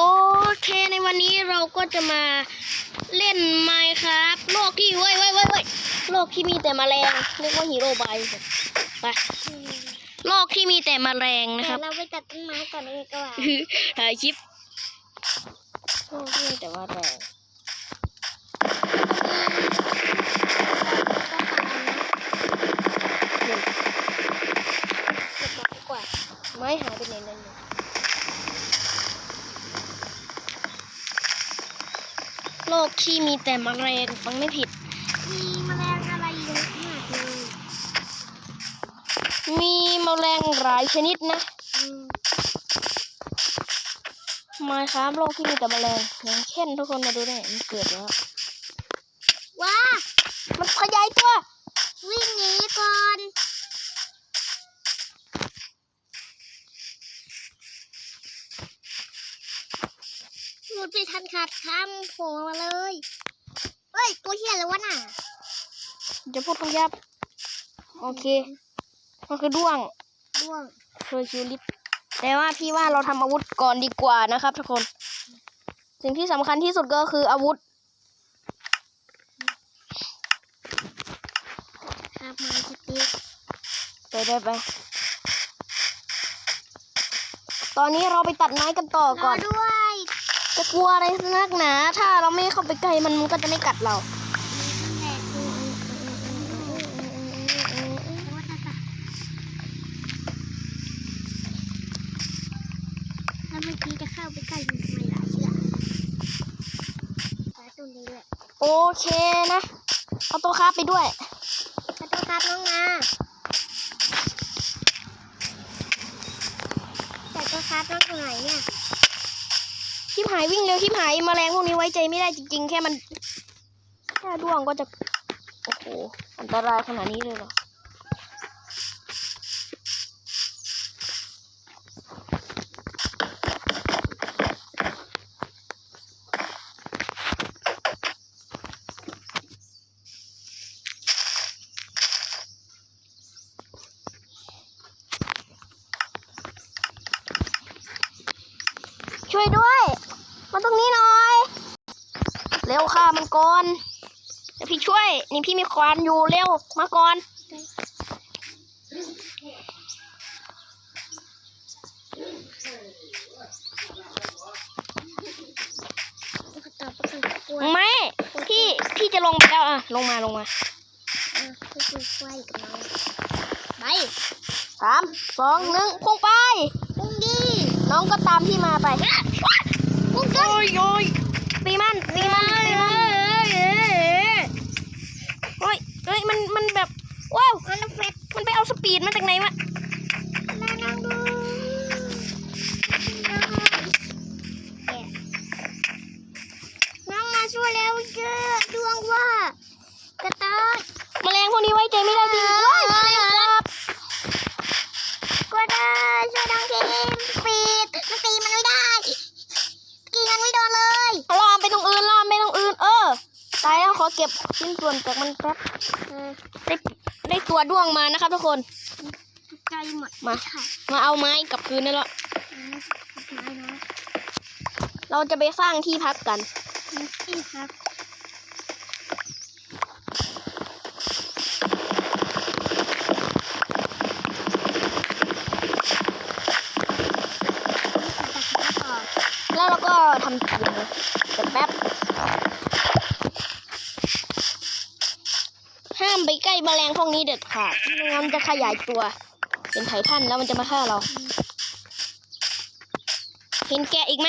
โอเคในวันนี้เราก็จะมาเล่นไมค์ครับโลกที่เว้ยเว้ยเว้ยเว้ยโลกที่มีแต่แมลงเรียกว่าฮีโร่บายไปโลกที่มีแต่แมลงนะคแต่รับเราไปตัดต้นไม้ก่อนเลยก็ว่าถ่ายคลิปโลกที่มีแต่แมลงเดี๋ยวเก็บมาดีกว่าไม้หายไปไหนนั่นเนี่ยโลก ที่มีแต่แมลงฟังไม่ผิด มีแมลงอะไรเยอะมากเลยมีแมลงหลายชนิดนะมาครับโลกที่มีแต่แมลงอย่างเช่นทุกคนมาดูเนี่ยมันเกิดแล้วว้ามันขยายตัว ขาดคำโผล่มาเลย เฮ้ย ตัวเหี้ยแล้ววะน่ะจะพูดคำหยับโอเค มันคือด้วงด้วงเคยคิวลิปแต่ว่าพี่ว่าเราทำอาวุธก่อนดีกว่านะครับ ทุกคน สิ่งที่สำคัญที่สุดก็คืออาวุธคาบไม้สติ๊กไปได้ไป ตอนนี้เราไปตัดไม้กันต่อรก่ออน ด้วย จะกลัวอะไรนักหนา ถ้าเราไม่เข้าไปใกล้มันมันก็จะไม่กัดเรานั่นแหละคือโอ้ยตายตายแล้วเมื่อกี้จะเข้าไปใกล้มันทำไมล่ะเชื่อไปตรงนี้แหละโอเคนะ เอาตัวค้าไปด้วย ขอโทษครับน้องนาแต่ตัวครับน้องอยู่ไหนเนี่ย ชิบหายวิ่งเร็วชิบหายแมลงพวกนี้ไว้ใจไม่ได้จริง ๆ แค่มันแค่ด้วงก็จะ โอ้โห อันตรายขนาดนี้เลยเหรอช่วยด้วย มาตรงนี้หน่อย เร็วค่ะมันก่อนเดี๋ยวพี่ช่วย นี่พี่มีควานอยู่เร็วมาก่อนประกอบประกอบกลัวไม่พี่พี่จะลงไปแล้วอะ ลงมาลงมาอะคือคือไฟกับน้องไปสามสองหนึ่งพุ่งไปปุ้งดี น้องก็ตามพี่มาไปปุ้งโอ้ยโอ้ยตีมันตีมัน ตีมันโอ้ยเฮ้ย มันมันแบบว้าวอันนั้นเฟสมันไปเอาสปีดมาจากไหนวะแล้วน้องดูน้องมาช่วยแล้วเยอะดวงว่ากระต่ายแมลงพวกนี้ไว้ใจไม่ได้จริง ตายแล้วขอเก็บชิ้นส่วนจากมันแป๊บเออได้ได้ตัวด้วงมานะครับทุกคนใจหมดมาค่ะมาเอาไม้กลับคืนนี่แล้วอืมไม้นะเราจะไปสร้างที่พักกันนี่ครับ แล้วเราก็ทำเตียงเลยแต่แป๊บ ห้ามไปใกล้แมลงพวกนี้เด็ดขาดไม่งั้นจะขยายตัว เป็นไททันแล้วมันจะมาฆ่าเรา เห็นแกะอีกไหม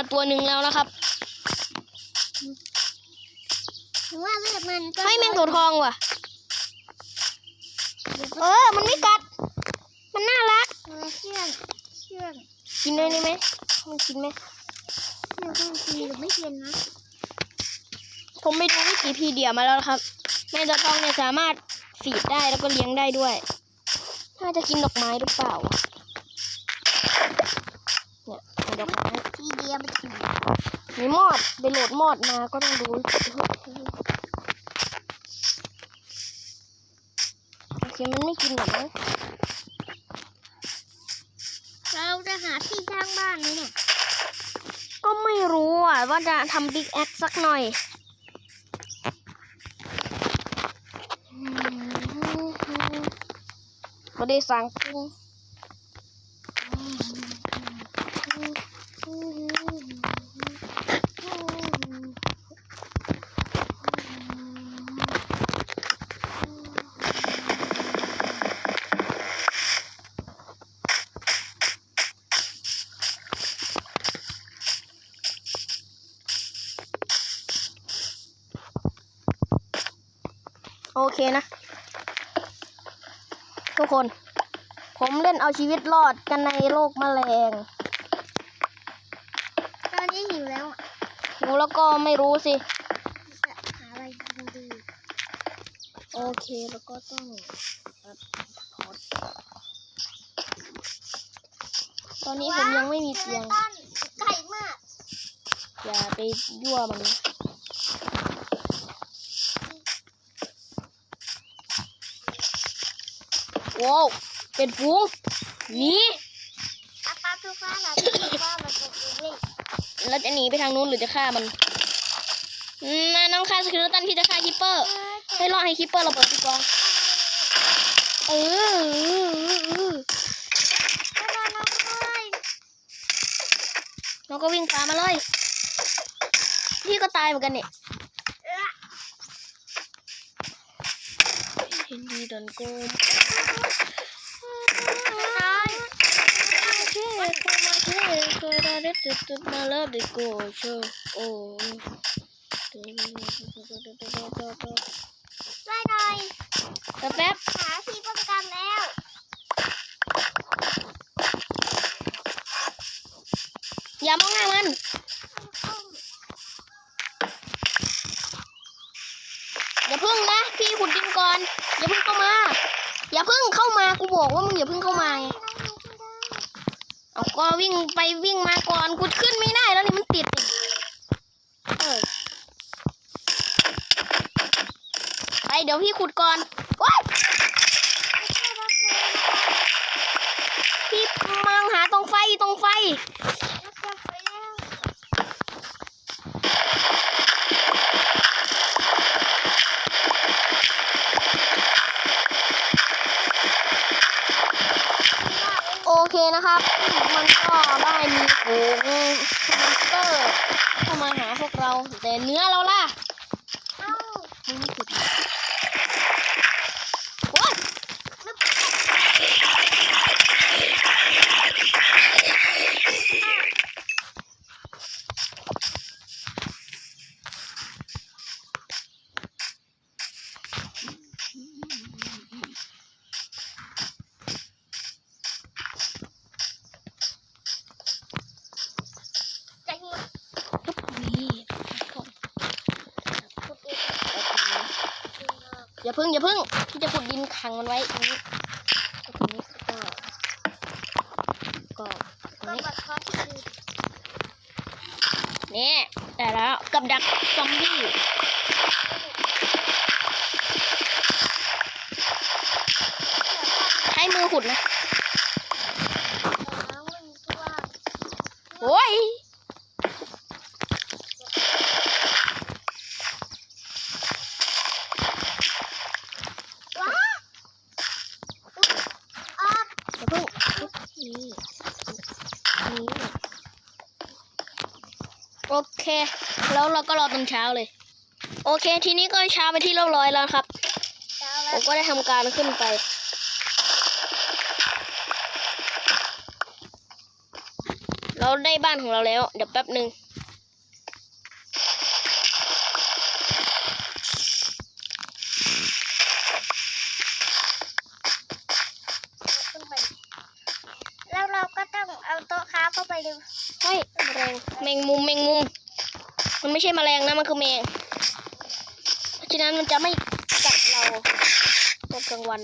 มาตัวหนึ่งแล้วนะครับหรือว่าเลือดมันก็เฮ้ยแมงตัวทองว่ะ เออ มันไม่กัด มันน่ารักเออเชื่องเชื่องกินได้ไหมมันกินไหมเชื่องต้องกินหรือไม่กินนะ ผมไปดูวิกิพีเดียมาแล้วนะครับ แมงตัวทองเนี่ยสามารถฟีดได้แล้วก็เลี้ยงได้ด้วยน่าจะกินดอกไม้หรือเปล่าเนี่ยเอา ดอกไม้ทีเดียวมันกินมีมอดไปโหลดมอดมาก็ต้องดูโอเคมันไม่กินหรอกมั้งเราจะหาที่สร้างบ้านไหมเนี่ย ก็ไม่รู้อะว่าจะทำบิ๊กแอคสักหน่อยก็ได้สั่งกุ้ง เคนะ ทุกคน ผมเล่นเอาชีวิตรอดกันในโลกแมลง ตอนนี้หิวแล้วอะรู้แล้วก็ไม่รู้สิ จะหาอะไรกินดี โอเคแล้วก็ต้องอัดพอดตอนนี้ผมยังไม่มีเตียงต้นไก่มาก อย่าไปยั่วมันนะ ว้าวเป็นฟูงหนีอาปาทุกฟ้าหลาที่ว่ามันจะกินเล่นแล้วจะหนีไปทางนู้นหรือจะฆ่ามันน่าน้องฆ่าสกิลตันพี่จะฆ่าคิปเปอร์ ให้รอให้คิปเปอร์ระเบิดดีกว่าเออเออเออแล้วน้องเลยน้องก็วิ่งตามมาเลย พี่ก็ตายเหมือนกันเนี่ย เออ เห็นดีดันโกมน้อยเท่โคมาเท่เคยได้ได้จุดจุดมาเลิฟดิโกโชโอ้ช่วยหน่อยแป๊บแป๊บหาที่ป้องกันแล้ว อย่ามองหน้ามัน อย่าพึ่งนะ พี่ขุดดินก่อน อย่าพึ่งเข้ามา อย่าพึ่งเข้ามา กูบอกว่ามึงอย่าพึ่งเข้ามาไงเอาก็วิ่งไปวิ่งมาก่อน กูขึ้นไม่ได้แล้วนี่มันติดเออไปเดี๋ยวพี่ขุดก่อนว้ายพี่มองหาตรงไฟตรงไฟ โอเคนะครับ มันก็ได้มีฝูงมอนสเตอร์เข้ามาหาพวกเรา แต่เนื้อเราล่ะมึงไม่ขุดโอ๊ยนี่อย่าพึ่งอย่าพึ่งพี่จะขุดดินขังมันไว้ตรงนี้ตรงนี้ก็ก็ตรงนี้นี่แต่แล้วกับดักซอมบี้ใช้มือ ขุดนะโอ้ยอย่าเพิ่งนี่นี่โอเค แล้วเราก็รอตอนเช้าเลย โอเค ทีนี้ก็เช้าไปที่เรียบร้อยแล้วครับ ผมก็ได้ทำการขึ้นไป เรา ได้บ้านของเราแล้ว เดี๋ยวแป๊บหนึ่งแล้วเราก็ต้องเอาโต๊ะค้าเข้าไปดูเฮ้ยแมลงแมงมุมแมงมุม มันไม่ใช่แมลงนะมันคือแมง เพราะฉะนั้นมันจะไม่กัดเราตอนกลางวัน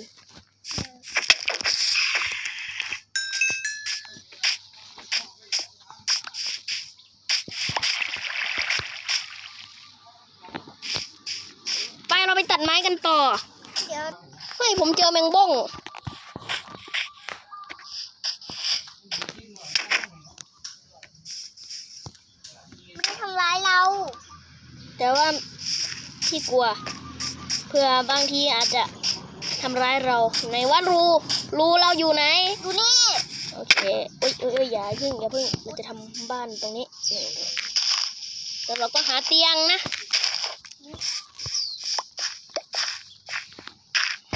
กันต่อเดี๋ยวเฮ้ย ผมเจอแมงบ้งไม่ได้ทำร้ายเรา แต่ว่าพี่กลัว เพื่อบางทีอาจจะทำร้ายเราในว่ารูรูเราอยู่ไหนดูนี่ โอเคเอ้ยเอ้ยเอ้ยอย่ายิ่งอย่าเพิ่งเราจะทำบ้านตรงนี้นี่แล้วเราก็หาเตียงนะ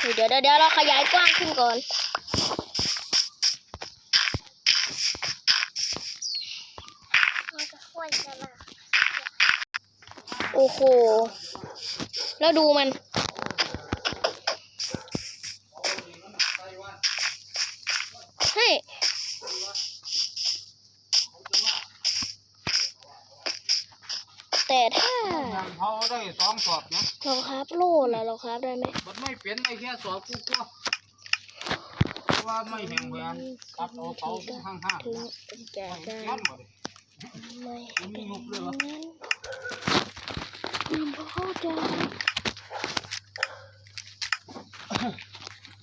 เดี๋ยวเดี๋ยวเราขยายกว้างขึ้นก่อน โอ้โห แล้วดูมันเฮ้ยแต่ถ้าเขาได้สองสอบนะ เราครับโล่ล่ะเราครับได้ไหมมันไม่เป็นได้แค่สอบกูก็เพราะว่าไม่แห่งแหวนตัดเอาเตาข้างห้างถึงเป็นแก่ๆได้ย้อนหมดเลยไม่มันมีงบเลยวะงั้นอืมเข้าใจ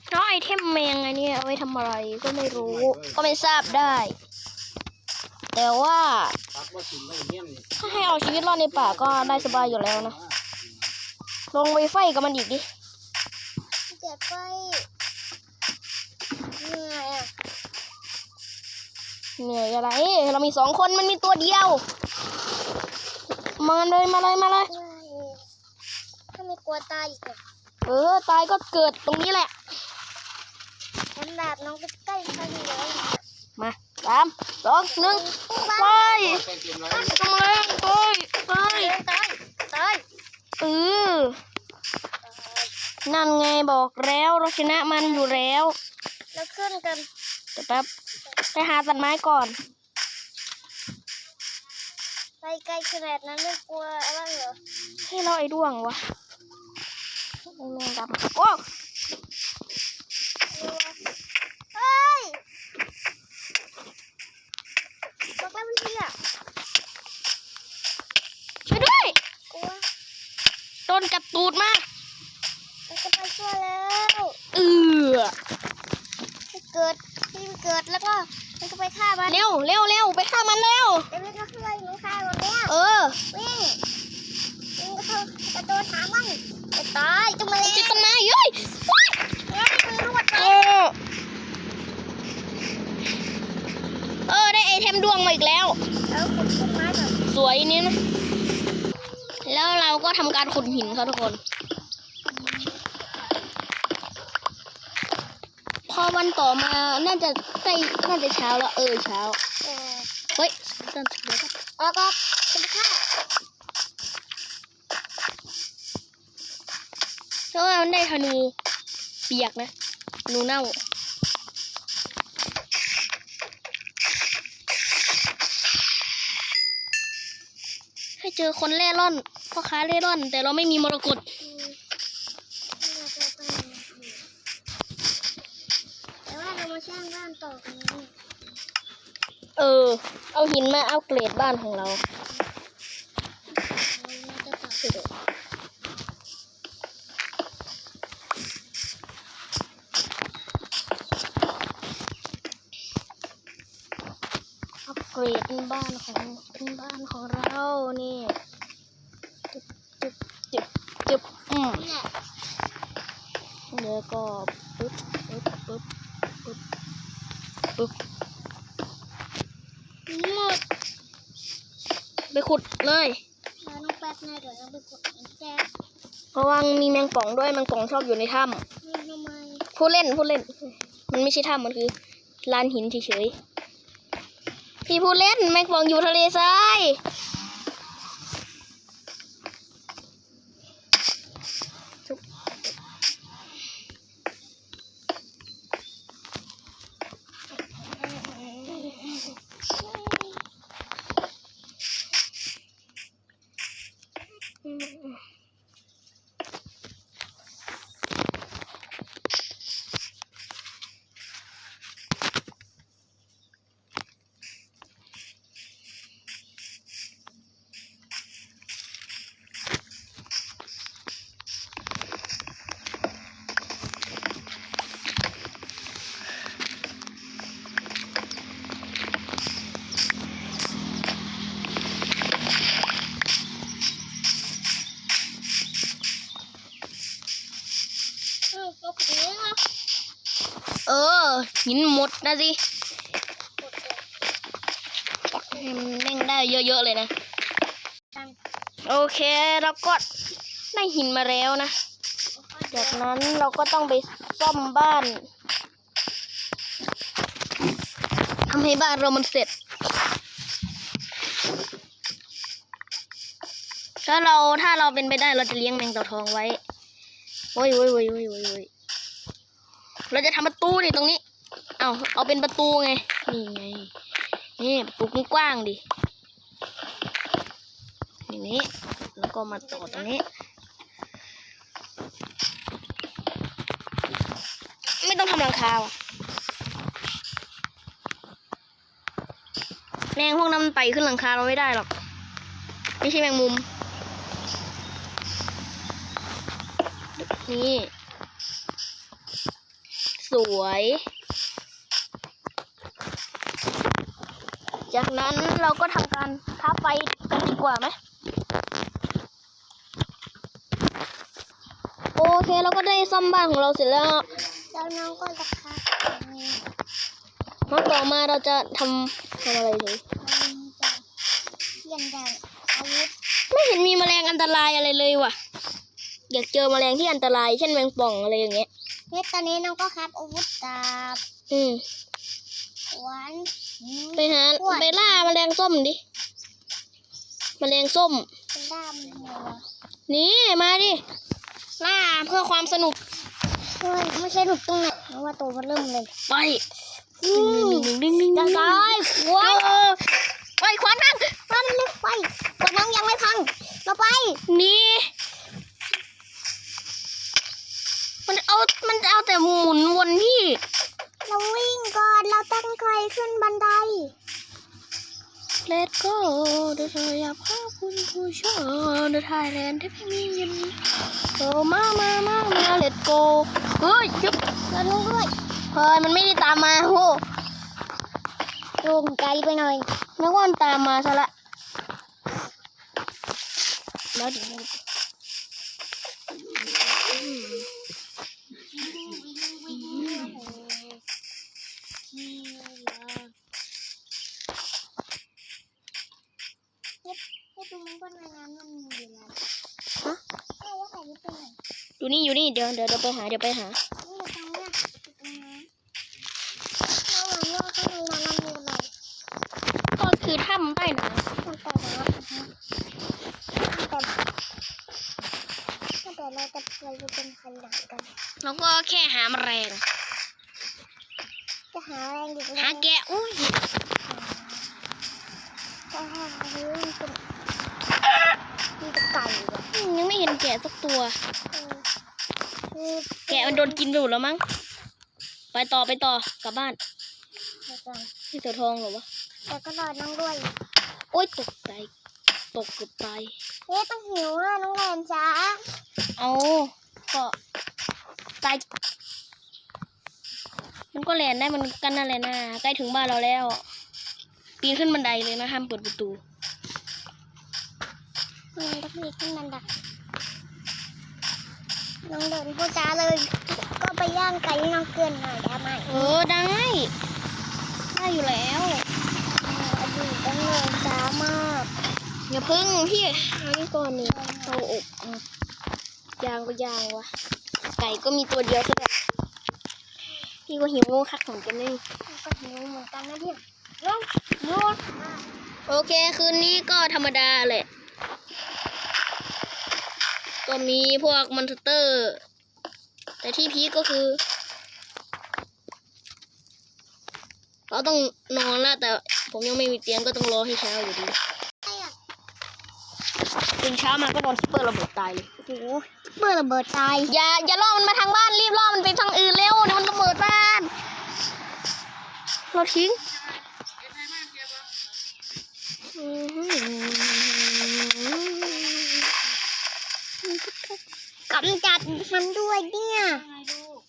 แล้วไอเทมแมงอันเนี้ยเอาไว้ทำอะไรก็ไม่รู้ ก็ไม่ทราบได้ แต่ว่าตัดว่าสินไม่เงี้ยนี่ถ้าให้เอาชีวิตรอดในป่าก็ได้สบายอยู่แล้วนะ ลงไปไฟกับมันอีกดิเจ็บไปเหนื่อยอะเหนื่อยอะไร เรามีสองคนมันมีตัวเดียว มาเลยมาเลยมาเลยเหนื่อยถ้าไม่กลัวตายอีกอะเออ ตายก็เกิดตรงนี้แหละมันแบบน้องใกล้ๆใครเลยมาสามสองหนึ่งไปใส่เกมไรทำอะไรไปไปตายตาย เออนั่นไงบอกแล้วเราชนะมันอยู่แล้ว แล้วขึ้นกันเดี๋ยวแป๊บไปหาตัดไม้ก่อน ไปไกลขนาดนั้นไม่กลัวอะไรเหรอให้เราไอ้ด้วงวะไอ้แมงดำโอ้กลัวเฮ้ยบอกแล้วมันเหี้ยช่วยด้วยกลัว โดนกัดตูดมามันจะไปช่วยแล้วเออให้เกิดที่มันเกิดแล้วก็มันจะไปฆ่ามันเร็วเร็วเร็วไปฆ่ามันเร็วเดี๋ยวมันก็ขึ้นไปหนูฆ่ามันแล้วเออวิ่งวิ่งก็เข้ากระโดดหามันจะตายจุ่มมาแล้วจิตต้นไม้เย้ยว้ายเฮ้ยมือรวดไปเออเออได้ไอเทมดวงมาอีกแล้วแล้วขุดต้นไม้ก่อนสวยนี่นะ แล้วเราก็ทำการขุดหินครับทุกคน พอวันต่อมาน่าจะใกล้น่าจะเช้าแล้วเออเช้าเออเฮ้ยเดินเดี๋ยวก่อนออกออกจะไปฆ่าเพราะว่ามันได้ธนูเปียกนะธนูเน่าให้เจอคนเล่ร่อน พ่อค้าเล่ร่อน แต่เราไม่มีมรกตอืมเราจะไปแต่ว่าเรามาสร้างบ้านต่อกันนี้เออ เอาหินมาเอาเกรดบ้านของเราเราจะต่ออัปเกรดบ้านของเป็นบ้านของเรานี่จึบจึบจึบจึบอืม นี่แหละ เดี๋ยวก็ปึ๊บปึ๊บปึ๊บปึ๊บปึ๊บหมดไปขุดเลยเราต้องแป๊บหน้าเดี๋ยวเราไปกดแจ๊กระวังมีแมงป่องด้วยแมงป่องชอบอยู่ในถ้ำผู้เล่นผู้เล่น มันไม่ใช่ถ้ำมันคือลานหินเฉยๆพี่ผู้เล่นแมงป่องอยู่ทะเลทราย เออหินหมดนะสิให้มันแม่งได้เยอะๆเลยนะ โอเคแล้วก็ได้หินมาแล้วนะ จากนั้นเราก็ต้องไปซ่อมบ้านทำให้บ้านเรามันเสร็จ ถ้าเราถ้าเราเป็นไปได้เราจะเลี้ยงแมงเต่าทองไว้โอ้ยโอ้ยโอ้ยโอ้ยโอ้ยโอ้ย เราจะทำประตูนี่ตรงนี้ เอาเอาเป็นประตูไง นี่ไง นี่ประตูกว้างดิ อย่างนี้ แล้วก็มาต่อตรงนี้ ไม่ต้องทำหลังคาว่ะแมงพวกนั้นมันไปขึ้นหลังคาเราไม่ได้หรอก ไม่ใช่แมงมุม นี่ สวย จากนั้นเราก็ทำการท้าไฟกันดีกว่าไหมโอเคเราก็ได้ซ่อมบ้านของเราเสร็จแล้วแล้วน้องก็จะคัดนี่แล้วต่อมาเราจะทำทำอะไรดีมันจะเทียนดังอาวุธไม่เห็นมีแมลงอันตรายอะไรเลยว่ะ อยากเจอแมลงที่อันตรายเช่นแมงป่องอะไรอย่างเงี้ย เนี่ยตอนนี้น้องก็ครับอาวุธดาบอืมขวานหินไปหาไปล่าแมลงส้มดิแมลงส้มเป็นด้ามหัวนี่มาดิล่าเพื่อความสนุกเฮ้ยไม่ใช่ถูกตรงไหนเพราะว่าตัวมันเริ่มเลยไปอืมดึงดึงดึงจะดึงตายหัวเออไปควันนั่งนั่นเล็กไปกดน้องยังไม่พังเราไปนี่ มันเอา มันเอาแต่หมุนวนที่ เราวิ่งก่อน เราตั้งใครขึ้นบันได Let go เดอะอยากขอบคุณผู้ชมเดอะไทยแลนด์ที่ไม่มีเงินโอ้มามามามา Let go เฮ้ยยึบเรารู้ด้วยเฮ้ย มันไม่ได้ตามมาโหโล่งใจไปหน่อยนึกว่ามันตามมาซะละแล้วเดี๋ยวเรา ให้ดูมันก็ในน้ำมันมีอยู่แล้ว ฮะ เอ้าว่าใส่ยึดไปไหน อยู่นี่อยู่นี่เดี๋ยวเดี๋ยวเดี๋ยวไปหาเดี๋ยวไปหา นี่อยู่ตรงเนี้ยอยู่ตรงนั้นเราหวังว่าข้างในน้ำมันมีอะไร ก็คือถ้ำใต้น้ มันแต่น้ำแต่แต่เราจะเราจะเป็นพันหลังกันำแล้วก็แค่หาแมลง จะหาแรงดีกว่า หาแกะอุ้ย จะหาเรื่องเป็นมีแต่ไก่อะ อืมยังไม่เห็นแกะสักตัว เออคือ แกะมั นโดนกินไปหมดแล้วมั้ง ไปต่อไปต่อกลับบ้านเดี๋ยวก่อนนี่เสือทองเหรอวะแต่ก็รอน้องด้วย โอ๊ยตกใจตกเกือบตายเอ๊ะต้องหิวอะน้องแรมจ้าเอาก็ตายมันก็แลนได้มันกันนั่นแหละนะใกล้ถึงบ้านเราแล้ว ปีนขึ้นบันไดเลยนะห้ามเปิดประตูอืมต้องมีขึ้นมันดัก น้องเดินพูดจ้าเลย ก็ไปย่างไก่ให้น้องเกลือนหน่อยได้ไหมเออได้ ได้อยู่แล้วอดีตต้องเลยจ้ามากอย่าพึ่งพี่เอานี่ก่อนนี่เอาอบอะยางก็ยางวะไก่ก็มีตัวเดียวใช่ไหมพี่ก็หิวคักเหมือนกันนี่ก็หิวเหมือนกันนะพี่น้องน้องโอเคคืนนี้ก็ธรรมดาแหละ ก็มีพวกมอนสเตอร์ แต่ที่พีคก็คือ เราต้องนอนแล้วแต่ผมยังไม่มีเตียงก็ต้องรอให้เช้าอยู่ดีไอ้อะตื่นเช้ามาก็โดนซุปเปอร์ระเบิดตายเลยโอ้โหเมื่อระเบิดตาย อย่าอย่าล่อมันมาทางบ้านรีบล่อมันไปทางอื่นเร็วเดี๋ยวมันระเบิดบ้าน เราทิ้งอื้อหือ กำจัดมันด้วยเนี่ยไงลูก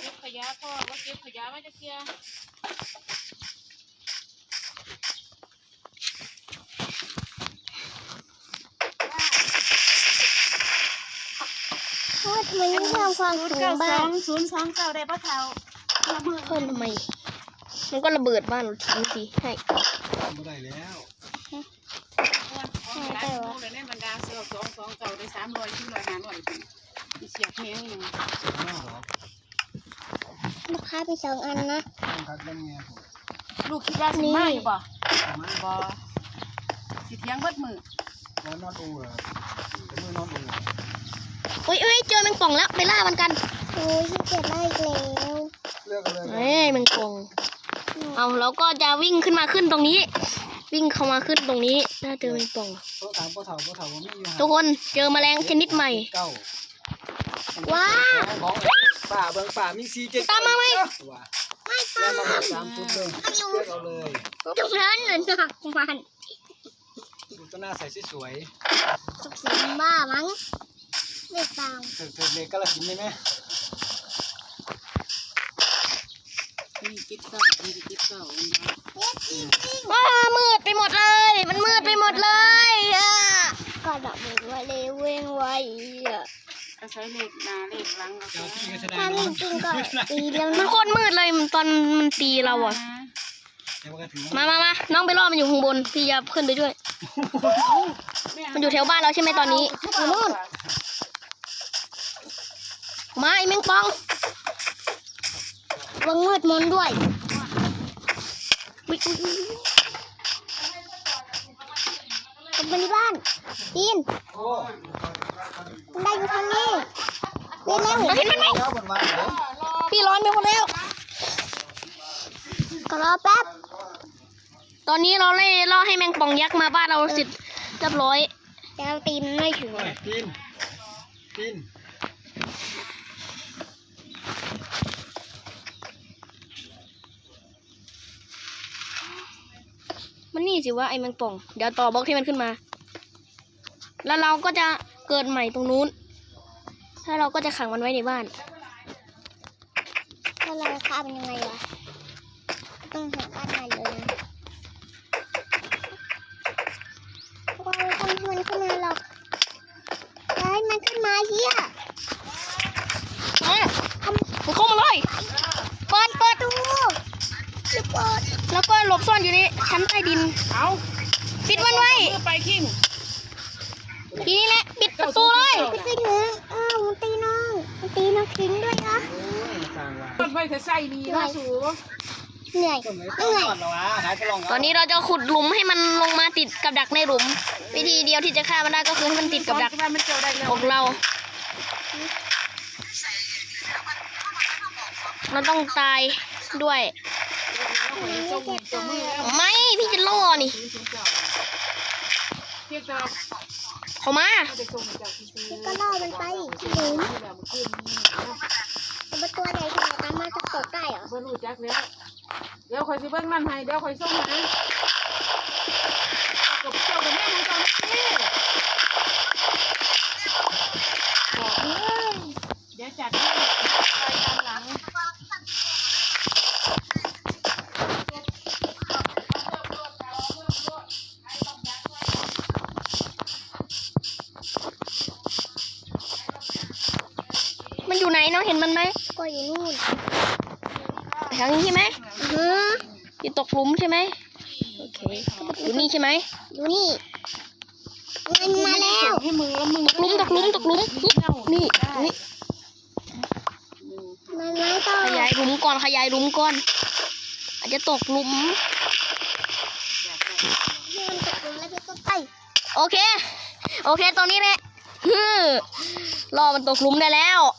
เก็บขยะพ่อว่าเก็บขยะไม่จะเคลียร์โทษมันไม่เพิ่มความศูนสูย์เก้างสบ้าองงศูนย์สองเก้าได้ปะเท่าละมือเพิ่มทำไม มันก็ระเบิดบ้านเราทิ้งสิให้ ไม่ได้แล้ว ได้วะเลยในบรรดาเสือสองสองเก้าได้สามร้อยสี่ร้อยห้าร้อยมีเสียบแห้งยังเสียหน้าเหรอลูกค้ามีสองอันนะต้องทักเล่นไงผมลูกคิดว่าสิมาอยู่บ่ประมาณบ่สิเที่ยงเบิดมือร้อนนอนอูเหรอเป็นมือนอนอูเอ้ยเอ้ยเจอแมงป่องแล้วไปล่ามันกันโอ้ยขี้เกียจไล่อีกแล้วเลือกเลยเอ้ยแมงป่องเอาเราก็จะวิ่งขึ้นมาขึ้นตรงนี้ วิ่งเข้ามาขึ้นตรงนี้น่าเจอแมงป่องโต๊ะถามโต๊ะถามโต๊ะถามว่ามีอยู่ทุกคนเจอแมลงชนิดใหม่เก้าว้าป่าเบิ้งป่ามีซีเจ็ดตามมาไหมไม่แล้วป้ามสามชุดเลยเอกเอาเลยตรงนั้นเหมือนหนักมันดูตัวหน้าใส่สวยสุขสันต์บ้ามั้งไม่ตามเถิดเถิดเลยก็ละกินได้ไหม จิ๊บเก้ามีกิ๊บเก้าว้ามืดไปหมดเลย มันมืดไปหมดเลยอะก็ดอกมือไว้เลยเว้งไว้อะก็ใช้เหลขหน้าเหลขหลังเอาเจ้าที่ก็แสดงถ้าเล่นจริงก็ตีแล้วมันโคตรมืดเลยตอนมันตีเราอะมามามาน้องไปล่อมันอยู่ข้างบน พี่จะขึ้นไปด้วย มันอยู่แถวบ้านเราใช่ไหมตอนนี้อยู่นู่นมาไอ้แมงป่อง วงมืดมนด้วยกลับมาที่บ้านตีนมันได้อยู่ข้างนี้เล่นแล้วเราเห็นมันไหมเจ้าบนเลยพี่ร้อนไปหมดแล้วก็รอแป๊บ ตอนนี้เราเล่ล่อให้แมงป่องยักษ์มาบ้านเราเสร็จเรียบร้อยแต่เราตีนไม่ถึงปีนปีนมัน สิว่าไอ้แมงป่อง เดี๋ยวต่อบล็อกที่มันขึ้นมา แล้วเราก็จะเกิดใหม่ตรงนู้น ถ้าเราก็จะขังมันไว้ในบ้านถ้าเราฆ่ามันยังไงวะต้องหาบ้านใหม่เลยนะเราต้องให้มันขึ้นมาหรอกย้ายมันขึ้นมาเฮีย อะมันเข้ามาเลยเปิดเปิด ดูจะเปิด แล้วก็หลบซ่อนอยู่ในชั้นใต้ ดิน เอาปิดมันไว้ไปคิงทีนี้แหละปิดประตูเลยไปตีหนูอ้าวมันตีน้องมันตีน้องทิ้งด้วยนะโอ้ยต่างว่ะต้นไว้จะใส่ดีนะสูเหนื่อยต้นไหนเหต้นนื่อยก่อนเหรอวะหายไปลองตอนนี้เราจะขุดหลุมให้มันลงมาติดกับดักในหลุม วิธีเดียวที่จะฆ่ามันได้ก็คือให้มันติดกับดักมันเจียวได้แล้วของเรา เราต้องตายด้วย จงจงมือแล้ว ไม่ พี่จะล่อ นี่เพียงแต่เข้ามาไม่ได้ส่งจากที่ซื้อก็ล่อมันไปที่หลุมแบบเมื่อคืนนี้แต่ว่าตัวใหญ่ขนาดนั้นมันจะตกได้เหรอบ่รู้จักแล้วเดี๋ยวคอยสิเบิ่งมันให้เดี๋ยวคอยส่งให้กับเจ้ากับแม่ของเจ้านี่บอกเลยเดี๋ยวจัดให้ อยู่นู่นไปทางนี้ใช่ไหมอือฮะอยู่ตกหลุมใช่ไหมโอเคอยู่นี่ใช่ไหมอยู่นี่มันมาแล้วให้มือแล้วมือตกหลุมตกหลุมตกหลุมนี่นี่มันไม่ต้องขยายหลุมก่อนขยายหลุมก่อน อาจจะตกหลุมให้มันตกลงแล้วพี่ก็ไปโอเค โอเคตอนนี้แหละฮึ่มรอมันตกหลุมได้แล้วหืม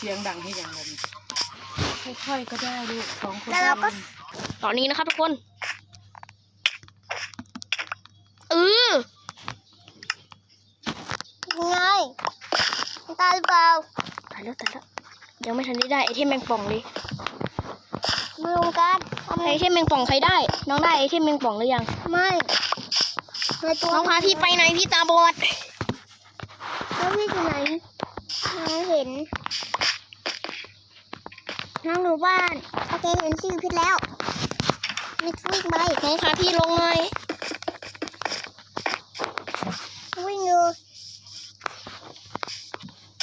เสียงดังให้อย่างไรค่อยๆก็ได้ลูกสองคนแล้วเราก็ ตอนนี้นะครับทุกคนเออยังไงมันตายหรือเปล่าตายแล้วตายแล้วยังไม่ทันได้ได้ไอเทมแมงป่องเลยมาลงกันทำไงไอเทมแมงป่องใครได้ น้องได้ไอเทมแมงป่องหรือยัง ไม่ในตัวน้องพาพี่ไปไหนพี่ตาบอดแล้วพี่อยู่ไหนน้ องเห็น น้องอยู่บ้าน โอเคเห็นชื่อพี่แล้วมิกวิ่งไปน้องพาพี่ลงหน่อยวิ่งอยู่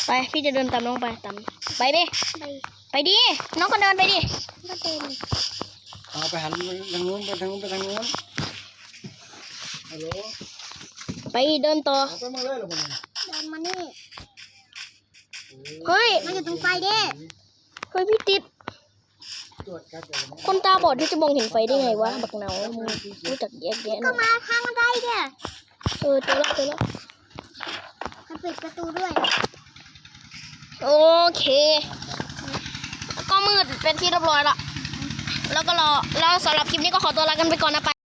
ไปพี่จะเดินตามน้องไปตามไปดิไปไปดิ น้องก็เดินไปดิก็เป็นเอาไปหันไปทางนู้นไปทางนู้นไปทางนู้นฮัลโหลไปเดินต่อเอาไปมาเลยเหรอมันเดินมานี่ เฮ้ยมาอยู่ตรงไฟเด้เฮ้ยพี่ติดตรวจกันเดี๋ยวนี้คนตาบอดที่จะมองเห็นไฟได้ไงวะ บักเหนามึงรู้จักแยกแยะหก็น่อยมาทางบันไดเด้เออเจอแล้วเจอแล้วมันปิดประตูด้วย โอเค ก็มืดเป็นที่เรียบร้อยละ แล้วก็รอ แล้วสำหรับคลิปนี้ก็ขอตัวลากันไปก่อนนะไป